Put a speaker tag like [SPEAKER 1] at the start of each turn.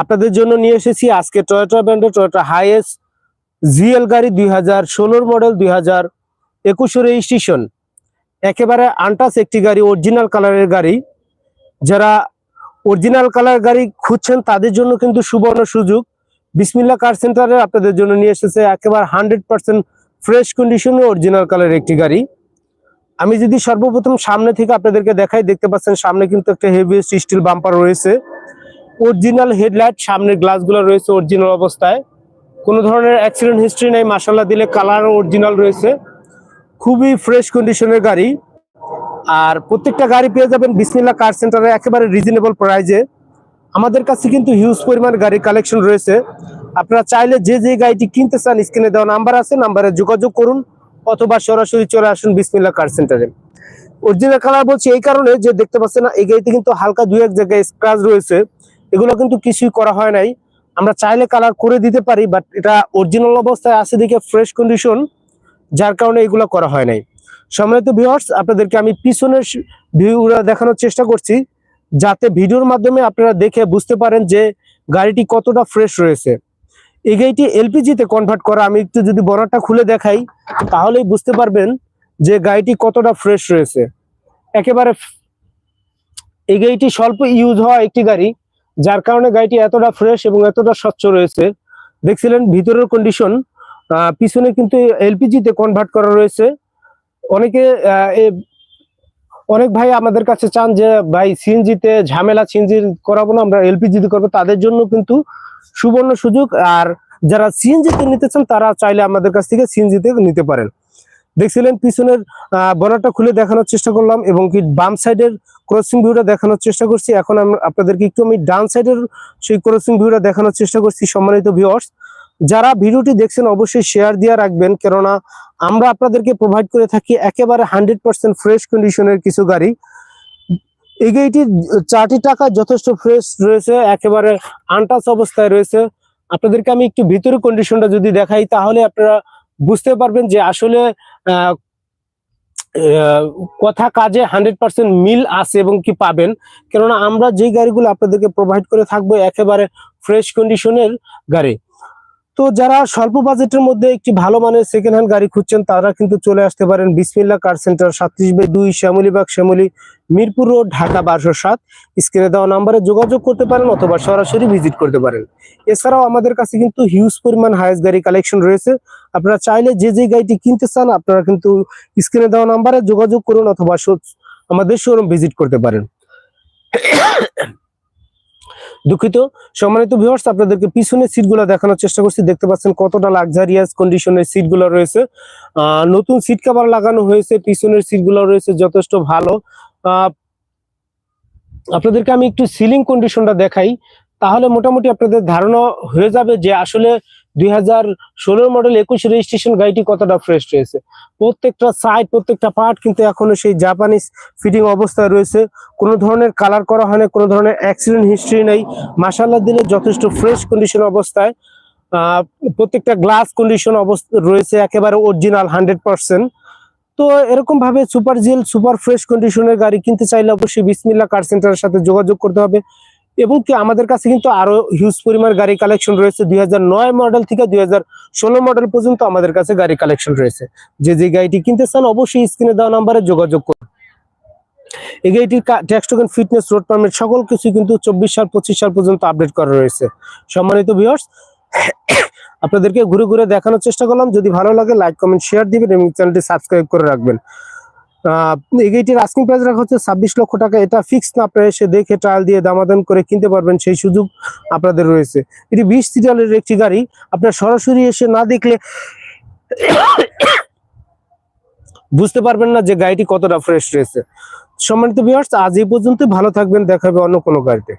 [SPEAKER 1] আপনাদের জন্য নিয়ে এসেছি আজকে টয়োটা ব্র্যান্ডের টয়োটা হাইয়েস্ট জিএল গাড়ি দুই হাজার ষোলোর মডেল দুই হাজার একুশে রেজিস্ট্রেশন একেবারে আনটাস একটি গাড়ি অরিজিনাল কালারের গাড়ি। যারা অরিজিনাল কালার গাড়ি খুঁজছেন, তাদের জন্য কিন্তু সুবর্ণ সুযোগ। বিসমিল্লা কার সেন্টারে আপনাদের জন্য নিয়ে এসেছে একেবারে হান্ড্রেড পার্সেন্ট ফ্রেশ কন্ডিশনে অরিজিনাল কালারের একটি গাড়ি। আমি যদি সর্বপ্রথম সামনে থেকে আপনাদেরকে দেখাই, দেখতে পাচ্ছেন সামনে কিন্তু একটা হেভি স্টিল বাম্পার রয়েছে। অরিজিনাল হেডলাইট সামনের গ্লাসগুলো রয়েছে অরিজিনাল অবস্থায়। কোনো ধরনের অ্যাক্সিডেন্ট হিস্ট্রি নেই মাসাল্লাহ দিলে কালার অরিজিনাল রয়েছে। খুবই ফ্রেশ কন্ডিশনের গাড়ি। আর প্রত্যেকটা গাড়ি পেয়ে যাবেন বিসমিল্লা কার সেন্টারে একেবারে রিজনেবল প্রাইজে আমাদের কাছে কিন্তু হিউজ পরিমাণ গাড়ি কালেকশন রয়েছে। আপনারা চাইলে যে যে গাড়িটি কিনতে চান, স্ক্রিনে দেওয়া নাম্বার আছে নাম্বারে যোগাযোগ করুন অথবা সরাসরি চলে আসুন বিসমিল্লা কার সেন্টারে অরিজিনাল কালার বলছি এই কারণে যে দেখতে পাচ্ছেন এই গাড়িতে কিন্তু হালকা দুই এক জায়গায় স্ক্রাচ রয়েছে। এগুলো কিন্তু কিছুই করা হয় নাই। আমরা চাইলে কালার করে দিতে পারি বাট এটা অরিজিনাল অবস্থায় আছে দেখে ফ্রেশ কন্ডিশন যার কারণে এগুলো করা হয় নাই। সম্মানিত ভিউয়ার্স আপনাদেরকে আমি পিছনের ভিউরা দেখানোর চেষ্টা করছি, যাতে ভিডিওর মাধ্যমে আপনারা দেখে বুঝতে পারেন যে গাড়িটি কতটা ফ্রেশ রয়েছে। এই গাড়িটি এলপিজিতে কনভার্ট করা, আমি একটু যদি বনারটা খুলে দেখাই, তাহলেই বুঝতে পারবেন যে গাড়িটি কতটা ফ্রেশ রয়েছে। একেবারে এই গাড়িটি স্বল্প ইউজ হওয়া একটি গাড়ি যার কারণে গাড়িটি এতটা ফ্রেশ এবং এতটা স্বচ্ছ রয়েছে। দেখছিলেন ভিতরের কন্ডিশন পিছনে কিন্তু এলপিজিতে কনভার্ট করা রয়েছে। অনেকে অনেক ভাই আমাদের কাছে চান যে, ভাই, সিএনজিতে ঝামেলা, সিএনজি করাবো না, আমরা এলপিজিতে করব। তাদের জন্য কিন্তু সুবর্ণ সুযোগ। আর যারা সিএনজিতে নিতে চান, তারা চাইলে আমাদের কাছ থেকে সিএনজিতে নিতে পারেন। দেখছিলেন পিছনের বনারটা খুলে দেখানোর চেষ্টা করলাম এবং কি বাম সাইডের ক্রসিং ভিউটা দেখানোর চেষ্টা করছি। এখন আমরা, আপনাদেরকে একটু আমি ডান সাইডের সেই ক্রসিং ভিউটা দেখানোর চেষ্টা করছি, সম্মানিত ভিউয়ার্স যারা ভিডিওটি দেখছেন, অবশ্যই শেয়ার দিয়ে রাখবেন, কেননা আমরা আপনাদেরকে প্রোভাইড করে থাকি একেবারে হান্ড্রেড পার্সেন্ট ফ্রেশ কন্ডিশনের কিছু গাড়ি। এই গাড়িটির চারটি টাকা যথেষ্ট ফ্রেশ রয়েছে, একেবারে আনটাচ অবস্থায় রয়েছে। আপনাদেরকে আমি একটু ভিতরের কন্ডিশনটা যদি দেখাই, তাহলে আপনারা বুঝতে পারবেন যে আসলে কথা কাজে হান্ড্রেড পার্সেন্ট মিল আছে এবং কি পাবেন। কেননা আমরা যেই গাড়িগুলো আপনাদেরকে প্রোভাইড করে থাকব, একেবারে ফ্রেশ কন্ডিশনের গাড়ি। তো যারা স্বল্প বাজেটের মধ্যে একটি ভালো মানের সেকেন্ড হ্যান্ড গাড়ি খুঁজছেন, তারা কিন্তু চলে আসতে পারেন বিসমিল্লা কার সেন্টার সাতত্রিশ বাই দুই শ্যামলীবাগ শ্যামলি, মিরপুর রোড, ঢাকা বারোশো সাত। স্ক্রিনে দেওয়া নাম্বারে যোগাযোগ করতে পারেন অথবা সরাসরি ভিজিট করতে পারেন। এছাড়াও আমাদের কাছে কিন্তু হিউজ পরিমাণ হায়েস্ট গাড়ি কালেকশন রয়েছে। আপনারা চাইলে যে যে গাড়িটি কিনতে চান, আপনারা কিন্তু স্ক্রিনে দেওয়া নাম্বারে যোগাযোগ করুন অথবা আমাদের শোরুম ভিজিট করতে পারেন। দুঃখিত। সম্মানিত ভিউয়ার্স আপনাদেরকে পিছনের সিটগুলো দেখানোর চেষ্টা করছি। দেখতে পাচ্ছেন কতটা লাক্সারিয়াস কন্ডিশনের সিটগুলো রয়েছে। নতুন সিট কাভার লাগানো হয়েছে, পিছনের সিটগুলো রয়েছে যথেষ্ট ভালো। আপনাদেরকে আমি একটু সিলিং কন্ডিশনটা দেখাই। তাহলে মোটামুটি আপনাদের ধারণা হয়ে যাবে যে আসলে দুই হাজার ষোলোর মডেল একুশ রেজিস্ট্রেশন গাড়িটি কতটা ফ্রেশ রয়েছে? প্রত্যেকটা সাইড প্রত্যেকটা পার্ট কিন্তু এখনও সেই জাপানিজ ফিটিং অবস্থায় রয়েছে। কোনো ধরনের কালার করা হয় না কোনো ধরনের অ্যাক্সিডেন্ট হিস্ট্রি নেই। মাসাল্লাহ দিলে যথেষ্ট ফ্রেশ কন্ডিশন অবস্থায়। প্রত্যেকটা গ্লাস কন্ডিশন অবস্থা রয়েছে, একেবারে অরিজিনাল হান্ড্রেড পার্সেন্ট তো এরকম ভাবে সুপার জেল সুপার ফ্রেশ কন্ডিশনের গাড়ি কিনতে চাইলে অবশ্যই বিসমিল্লা কার সেন্টারের সাথে যোগাযোগ করতে হবে। এবং কি আমাদের কাছে কিন্তু আরও হিউজ পরিমাণ গাড়ি কালেকশন রয়েছে। দুই মডেল থেকে দুই মডেল পর্যন্ত আমাদের কাছে গাড়ি কালেকশন রয়েছে। যে যে গাড়িটি কিনতে চান অবশ্যই স্ক্রিনে দেওয়া নাম্বারে যোগাযোগ করুন। এই গাড়িটির tax token fitness road permit সকল কিছু কিন্তু চব্বিশ সাল, পঁচিশ সাল পর্যন্ত আপডেট করা রয়েছে। সম্মানিত ভিউয়ার্স আপনাদেরকে ঘুরে ঘুরে দেখানোর চেষ্টা করলাম। যদি ভালো লাগে লাইক কমেন্ট শেয়ার দিবেন এবং চ্যানেলটি সাবস্ক্রাইব করে রাখবেন। এই গাড়িটির আস্কিং প্রাইস রাখা হচ্ছে ছাব্বিশ লক্ষ টাকা। এটা ফিক্স না, আপনারা এসে দেখে ট্রায়াল দিয়ে দামাদাম করে কিনতে পারবেন, সেই সুযোগ আপনাদের রয়েছে। এটি বিশ সিরিয়ালের একটি গাড়ি। আপনার সরাসরি এসে না দেখলে বুঝতে পারবেন না যে গাড়িটি কতটা ফ্রেশ রয়েছে। সম্মানিত ভিউয়ার্স আজ এই পর্যন্ত ভালো থাকবেন, দেখাবে অন্য কোনো গাড়িতে।